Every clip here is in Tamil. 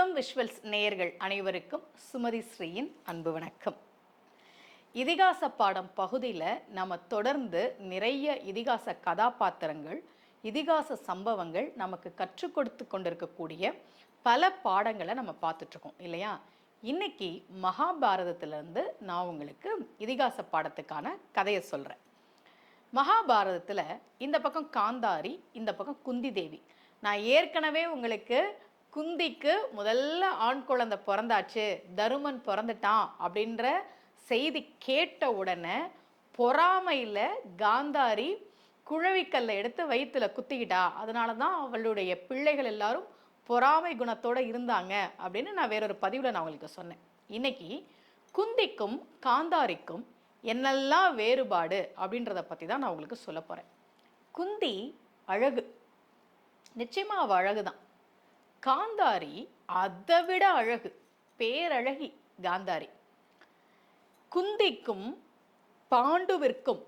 அற்புதம் விஷுவல்ஸ் நேயர்கள் அனைவருக்கும் சுமதி ஸ்ரீயின் அன்பு வணக்கம். இதிகாச பாடம் பகுதியில் நம்ம தொடர்ந்து நிறைய இதிகாச கதாபாத்திரங்கள் இதிகாச சம்பவங்கள் நமக்கு கற்றுக் கொடுத்து கொண்டிருக்கக்கூடிய பல பாடங்களை நம்ம பார்த்துட்ருக்கோம் இல்லையா? இன்னைக்கு மகாபாரதத்திலேருந்து நான் உங்களுக்கு இதிகாச பாடத்துக்கான கதையை சொல்கிறேன் மகாபாரதத்தில் இந்த பக்கம் காந்தாரி இந்த பக்கம் குந்தி தேவி நான் ஏற்கனவே உங்களுக்கு குந்திக்கு முதல்ல ஆண் குழந்தை பிறந்தாச்சு தருமன் பிறந்துட்டான் அப்படின்ற செய்தி கேட்ட உடனே பொறாமையில் காந்தாரி குழவிக்கல்லை எடுத்து வயிற்றுல குத்திக்கிட்டா. அதனால தான் அவளுடைய பிள்ளைகள் எல்லாரும் பொறாமை குணத்தோடு இருந்தாங்க அப்படின்னு நான் வேறொரு பதிவில் நான் உங்களுக்கு சொன்னேன். இன்னைக்கு குந்திக்கும் காந்தாரிக்கும் என்னெல்லாம் வேறுபாடு அப்படின்றத பற்றி தான் நான் உங்களுக்கு சொல்ல போகிறேன் குந்தி அழகு. நிச்சயமாக அவள் அழகு தான் காந்தாரி அதை விட அழகு பேரழகி காந்தாரி. குந்திக்கும் பாண்டுவிற்கும்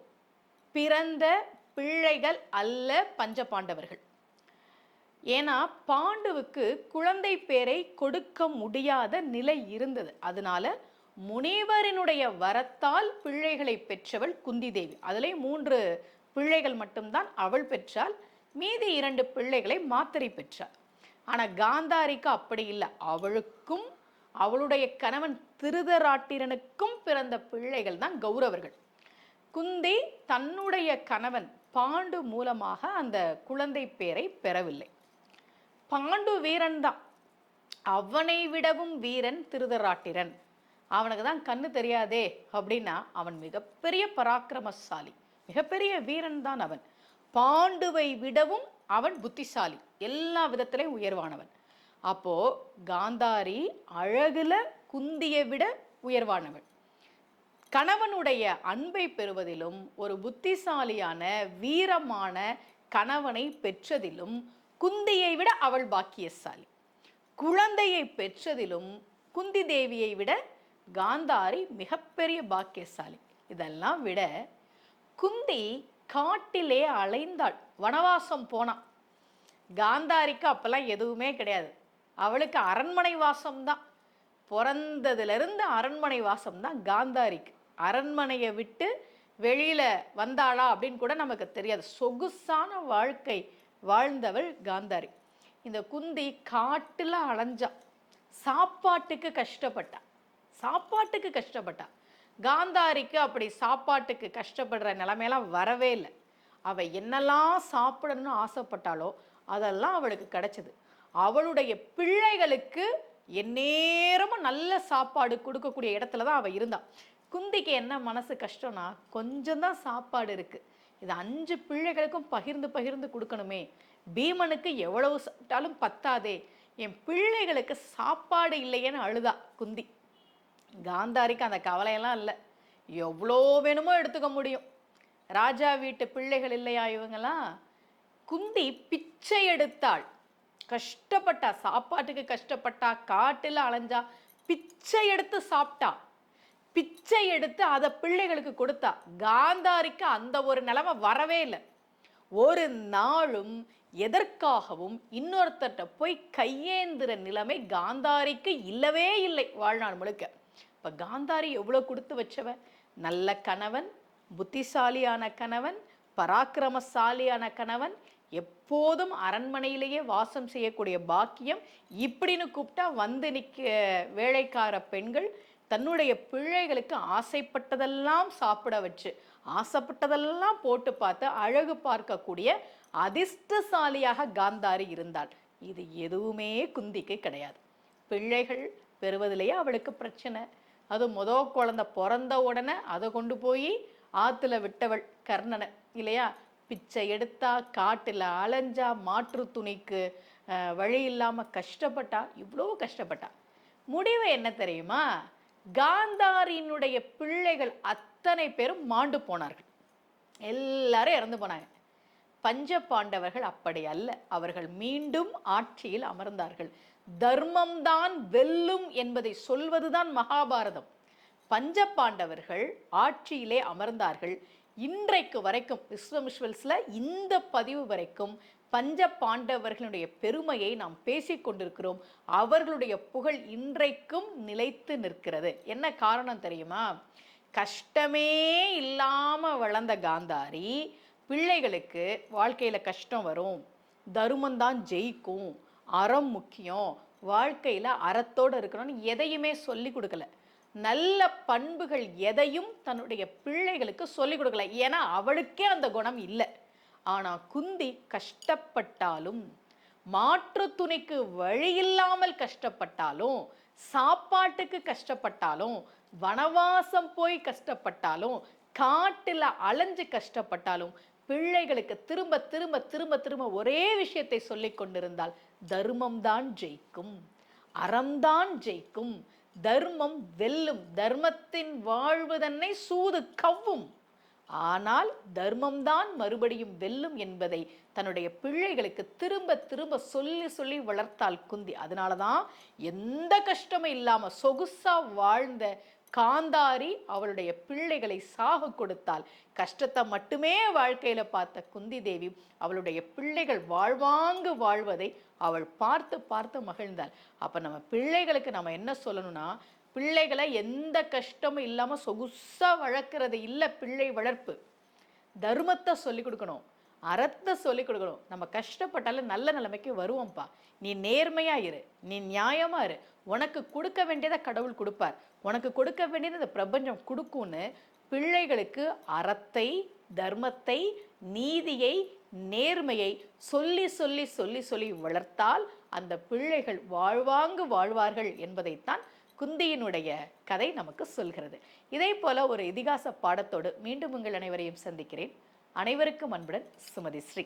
பிறந்த பிள்ளைகள் அல்ல பஞ்ச பாண்டவர்கள் ஏன்னா பாண்டுவுக்கு குழந்தை பேரை கொடுக்க முடியாத நிலை இருந்தது. அதனால முனிவரினுடைய வரத்தால் பிள்ளைகளை பெற்றவள் குந்தி தேவி அதிலே மூன்று பிள்ளைகள் மட்டும்தான் அவள் பெற்றால் மீதி இரண்டு பிள்ளைகளை மாத்திரை பெற்றாள். ஆனால் காந்தாரிக்கு அப்படி இல்லை. அவளுக்கும் அவளுடைய கணவன் திருதராட்டிரனுக்கும் பிறந்த பிள்ளைகள் தான் கௌரவர்கள். குந்தி தன்னுடைய கணவன் பாண்டு மூலமாக அந்த குழந்தை பேரை பெறவில்லை. பாண்டு வீரன் தான். அவனை விடவும் வீரன் திருதராட்டிரன். அவனுக்கு தான் கண்ணு தெரியாதே அப்படின்னா அவன் மிகப்பெரிய பராக்கிரமசாலி. மிகப்பெரிய வீரன் தான் அவன். பாண்டுவை விடவும் அவன் புத்திசாலி. எல்லா விதத்திலையும் உயர்வானவன். அப்போ காந்தாரி அழகுல குந்தியை விட உயர்வானவன். கணவனுடைய அன்பை பெறுவதிலும் ஒரு புத்திசாலியான வீரமான கணவனை பெற்றதிலும் குந்தியை விட அவள் பாக்கியசாலி. குழந்தையை பெற்றதிலும் குந்தி தேவியை விட காந்தாரி மிகப்பெரிய பாக்கியசாலி. இதெல்லாம் விட குந்தி காட்டிலே அலைந்தாள். வனவாசம் போனான் காந்தாரிக்கு அப்போல்லாம் எதுவுமே கிடையாது. அவளுக்கு அரண்மனை வாசம்தான். பிறந்ததுலேருந்து அரண்மனை வாசம் தான் காந்தாரிக்கு. அரண்மனையை விட்டு வெளியில் வந்தாளா அப்படின்னு கூட நமக்கு தெரியாது. சொகுசான வாழ்க்கை வாழ்ந்தவள் காந்தாரி. இந்த குந்தி காட்டில் அலைஞ்சா. சாப்பாட்டுக்கு கஷ்டப்பட்டா. சாப்பாட்டுக்கு கஷ்டப்பட்டா. காந்தாரிக்கு அப்படி சாப்பாட்டுக்கு கஷ்டப்படுற நிலமையெல்லாம் வரவே இல்லை. அவள் என்னெல்லாம் சாப்பிடணும்னு ஆசைப்பட்டாலோ அதெல்லாம் அவளுக்கு கிடைச்சது. அவளுடைய பிள்ளைகளுக்கு எந்நேரமும் நல்ல சாப்பாடு கொடுக்கக்கூடிய இடத்துல தான் அவள் இருந்தாள் குந்திக்கு என்ன மனசு கஷ்டம்னா கொஞ்சம் தான் சாப்பாடு இருக்குது இது அஞ்சு பிள்ளைகளுக்கும் பகிர்ந்து பகிர்ந்து கொடுக்கணுமே. பீமனுக்கு எவ்வளவு சாப்பிட்டாலும் பத்தாதே. என் பிள்ளைகளுக்கு சாப்பாடு இல்லையேன்னு அழுதா குந்தி. காந்தாரிக்கு அந்த கவலையெல்லாம் இல்லை. எவ்வளோ வேணுமோ எடுத்துக்க முடியும். ராஜா வீட்டு பிள்ளைகள் இல்லையா இவங்கெல்லாம் குந்தி பிச்சை எடுத்தாள். கஷ்டப்பட்டா சாப்பாட்டுக்கு கஷ்டப்பட்டா காட்டில் அலைஞ்சா பிச்சை எடுத்து சாப்பிட்டா. பிச்சை எடுத்து அதை பிள்ளைகளுக்கு கொடுத்தா. காந்தாரிக்கு அந்த ஒரு நிலைமை வரவே இல்லை. ஒரு நாளும் எதற்காகவும் இன்னொருத்தர்கிட்ட போய் கையேந்திர நிலைமை காந்தாரிக்கு இல்லவே இல்லை வாழ்நாள் முழுக்க. இப்போ காந்தாரி எவ்வளோ கொடுத்து வச்சவ நல்ல கணவன் புத்திசாலியான கணவன் பராக்கிரமசாலியான கணவன் எப்போதும் அரண்மனையிலேயே வாசம் செய்யக்கூடிய பாக்கியம். இப்படின்னு கூப்பிட்டா வந்து நிற்க வேலைக்கார பெண்கள் தன்னுடைய பிள்ளைகளுக்கு ஆசைப்பட்டதெல்லாம் சாப்பிட வச்சு ஆசைப்பட்டதெல்லாம் போட்டு பார்த்து அழகு பார்க்கக்கூடிய அதிர்ஷ்டசாலியாக காந்தாரி இருந்தாள். இது எதுவுமே குந்திக்கு கிடையாது. பிள்ளைகள் பெறுவதிலேயே அவளுக்கு பிரச்சனை. அது முத குழந்தை பிறந்த உடனே அதை கொண்டு போய் ஆற்றுல விட்டவள் கர்ணனை இல்லையா? பிச்சை எடுத்தா காட்டில் அலைஞ்சா மாற்று துணிக்கு வழி இல்லாமல் கஷ்டப்பட்டா இவ்வளோ கஷ்டப்பட்டா. முடிவு என்ன தெரியுமா? காந்தாரியினுடைய பிள்ளைகள் அத்தனை பேரும் மாண்டு போனார்கள். எல்லாரும் இறந்து போனாங்க. பஞ்ச பாண்டவர்கள் அப்படி அல்ல. அவர்கள் மீண்டும் ஆட்சியில் அமர்ந்தார்கள். தர்மம்தான் வெல்லும் என்பதை சொல்வதுதான் மகாபாரதம். பஞ்ச பாண்டவர்கள் ஆட்சியிலே அமர்ந்தார்கள். இன்றைக்கு வரைக்கும் விஸ்வமிஸ்வல்ஸில் இந்த பதிவு வரைக்கும் பஞ்ச பாண்டவர்களுடைய பெருமையை நாம் பேசிக் கொண்டிருக்கிறோம். அவர்களுடைய புகழ் இன்றைக்கும் நிலைத்து நிற்கிறது. என்ன காரணம் தெரியுமா? கஷ்டமே இல்லாமல் வளர்ந்த காந்தாரி பிள்ளைகளுக்கு வாழ்க்கையில் கஷ்டம் வரும். தருமந்தான் ஜெயிக்கும். அறம் முக்கியம். வாழ்க்கையில் அறத்தோடு இருக்கணும்னு எதையுமே சொல்லி கொடுக்கல. நல்ல பண்புகள் எதையும் தன்னுடைய பிள்ளைகளுக்கு சொல்லி கொடுக்கல. ஏன்னா அவளுக்கே அந்த குணம் இல்லை. ஆனால் குந்தி கஷ்டப்பட்டாலும் மாற்று துணிக்கு வழி இல்லாமல் கஷ்டப்பட்டாலும் சாப்பாட்டுக்கு கஷ்டப்பட்டாலும் வனவாசம் போய் கஷ்டப்பட்டாலும் காட்டில் அலைஞ்சு கஷ்டப்பட்டாலும் பிள்ளைகளுக்கு திரும்ப திரும்ப திரும்ப திரும்ப ஒரே விஷயத்தை சொல்லிக் கொண்டிருந்தால் தர்மம்தான் ஜெயிக்கும் அறம்தான் ஜெயிக்கும் தர்மம் வெல்லும் தர்மத்தின் வாழ்வு தன்னை சூது கவ்வும். ஆனால் தர்மம்தான் மறுபடியும் வெல்லும் என்பதை தன்னுடைய பிள்ளைகளுக்கு திரும்ப திரும்ப சொல்லி சொல்லி வளர்த்தால் குந்தி. அதனால தான் எந்த கஷ்டமும் இல்லாமல் சொகுசா வாழ்ந்த காந்தாரி அவளுடைய பிள்ளைகளை சாக கொடுத்தால் கஷ்டத்தை மட்டுமே வாழ்க்கையில் பார்த்த குந்தி தேவி அவளுடைய பிள்ளைகள் வாழ்வாங்கு வாழ்வதை அவள் பார்த்து பார்த்து மகிழ்ந்தாள். அப்போ நம்ம பிள்ளைகளுக்கு நம்ம என்ன சொல்லணும்னா பிள்ளைகளை எந்த கஷ்டமும் இல்லாமல் சொகுசாக வளர்க்கறது இல்லை பிள்ளை வளர்ப்பு. தர்மத்தை சொல்லிக் கொடுக்கணும். அறத்தை சொல்லி கொடுக்கணும். நம்ம கஷ்டப்பட்டாலும் நல்ல நிலைமைக்கு வருவோம்ப்பா. நீ நேர்மையாக இரு. நீ நியாயமாக இரு. உனக்கு கொடுக்க வேண்டியதை கடவுள் கொடுப்பார். உனக்கு கொடுக்க வேண்டியது இந்த பிரபஞ்சம் கொடுக்கும்னு பிள்ளைகளுக்கு அறத்தை தர்மத்தை நீதியை நேர்மையை சொல்லி சொல்லி சொல்லி சொல்லி வளர்த்தால் அந்த பிள்ளைகள் வாழ்வாங்கு வாழ்வார்கள் என்பதைத்தான் குந்தியினுடைய கதை நமக்கு சொல்கிறது. இதே போல ஒரு இதிகாச பாடத்தோடு மீண்டும் உங்கள் அனைவரையும் சந்திக்கிறேன். அனைவருக்கும் அன்புடன் சுமதி ஸ்ரீ.